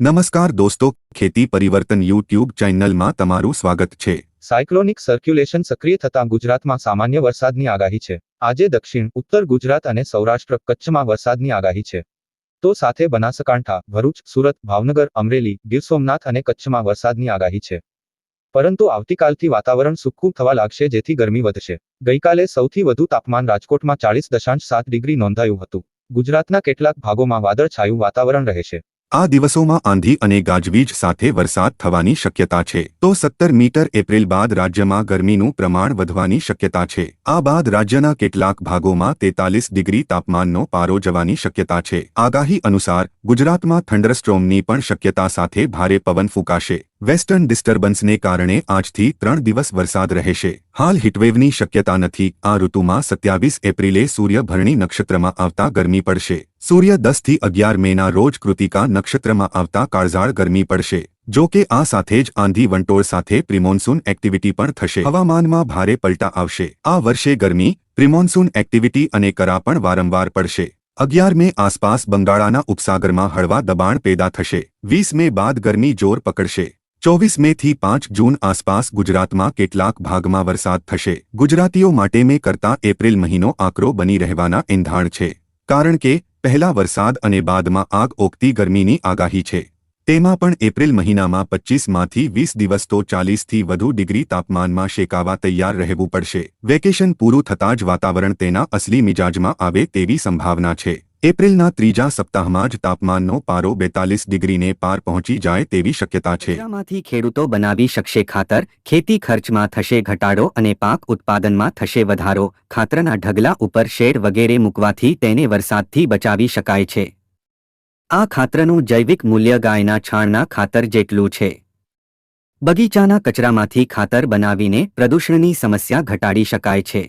નમસ્કાર દોસ્તો, ખેતી પરિવર્તન યુટ્યુબ ચેનલમાં તમારું સ્વાગત છે. સાયક્લોનિક સર્ક્યુલેશન સક્રિય થતાં ગુજરાતમાં સામાન્ય વરસાદની આગાહી છે. આજે દક્ષિણ, ઉત્તર ગુજરાત અને સૌરાષ્ટ્ર કચ્છમાં વરસાદની આગાહી છે. તો સાથે બનાસકાંઠા, ભરૂચ, સુરત, ભાવનગર, અમરેલી, ગીર સોમનાથ અને કચ્છમાં વરસાદની આગાહી છે. પરંતુ આવતીકાલથી વાતાવરણ સૂકું થવા લાગશે જેથી ગરમી વધશે. ગઈકાલે સૌથી વધુ તાપમાન રાજકોટમાં ચાળીસ દશાંશ સાત ડિગ્રી નોંધાયું હતું. ગુજરાતના કેટલાક ભાગોમાં વાદળછાયું વાતાવરણ રહેશે. આ દિવસોમાં આંધી અને ગાજવીજ સાથે વરસાદ થવાની શક્યતા છે. તો સત્તર મીટર એપ્રિલ બાદ રાજ્યમાં ગરમીનું પ્રમાણ વધવાની શક્યતા છે. આ બાદ રાજ્યના કેટલાક ભાગોમાં તેતાલીસ ડિગ્રી તાપમાનનો પારો જવાની શક્યતા છે. આગાહી અનુસાર ગુજરાતમાં થંડરસ્ટ્રોમની પણ શક્યતા સાથે ભારે પવન ફૂંકાશે. વેસ્ટર્ન ડિસ્ટર્બન્સને કારણે આજથી ત્રણ દિવસ વરસાદ રહેશે. હાલ હીટવેવની શક્યતા નથી. આ ઋતુમાં સત્યાવીસ એપ્રિલે સૂર્ય ભરણી નક્ષત્રમાં આવતા ગરમી પડશે. સૂર્ય દસથી અગિયાર મેના રોજ કૃતિકા નક્ષત્રમાં આવતા કાળઝાળ ગરમી પડશે. જો કે આ સાથે જ આંધી વંટોળ સાથે પ્રિમોન્સૂન એક્ટિવિટી પણ થશે. હવામાનમાં ભારે પલટા આવશે. આ વર્ષે ગરમી, પ્રિમોન્સૂન એક્ટિવિટી અને કરા પણ વારંવાર પડશે. અગિયાર મે આસપાસ બંગાળાના ઉપસાગરમાં હળવા દબાણ પેદા થશે. વીસ મે બાદ ગરમી જોર પકડશે. ચોવીસ મે થી પાંચ જૂન આસપાસ ગુજરાતમાં કેટલાક ભાગમાં વરસાદ થશે. ગુજરાતીઓ માટે મે કરતા એપ્રિલ મહિનો આકરો બની રહેવાના એંધાણ છે. કારણ કે, પહેલા વરસાદ અને બાદમાં આગ ઓગતી ગરમીની આગાહી છે. તેમાં પણ એપ્રિલ મહિનામાં પચ્ચીસમાંથી વીસ દિવસ તો ચાલીસથી વધુ ડિગ્રી તાપમાનમાં શેકાવા તૈયાર રહેવું પડશે. વેકેશન પૂરું થતાં જ વાતાવરણ તેના અસલી મિજાજમાં આવે તેવી સંભાવના છે. એપ્રિલના ત્રીજા સપ્તાહમાં જ તાપમાનનો પારો બેતાલીસ ડિગ્રીને પાર પહોંચી જાય તેવી શક્યતા છે. આમાંથી ખેડૂતો બનાવી શકશે ખાતર, ખેતી ખર્ચમાં થશે ઘટાડો અને પાક ઉત્પાદનમાં થશે વધારો. ખાતરના ઢગલા ઉપર શેડ વગેરે મૂકવાથી તેને વરસાદથી બચાવી શકાય છે. આ ખાતરનું જૈવિક મૂલ્ય ગાયના છાણના ખાતર જેટલું છે. બગીચાના કચરામાંથી ખાતર બનાવીને પ્રદૂષણની સમસ્યા ઘટાડી શકાય છે.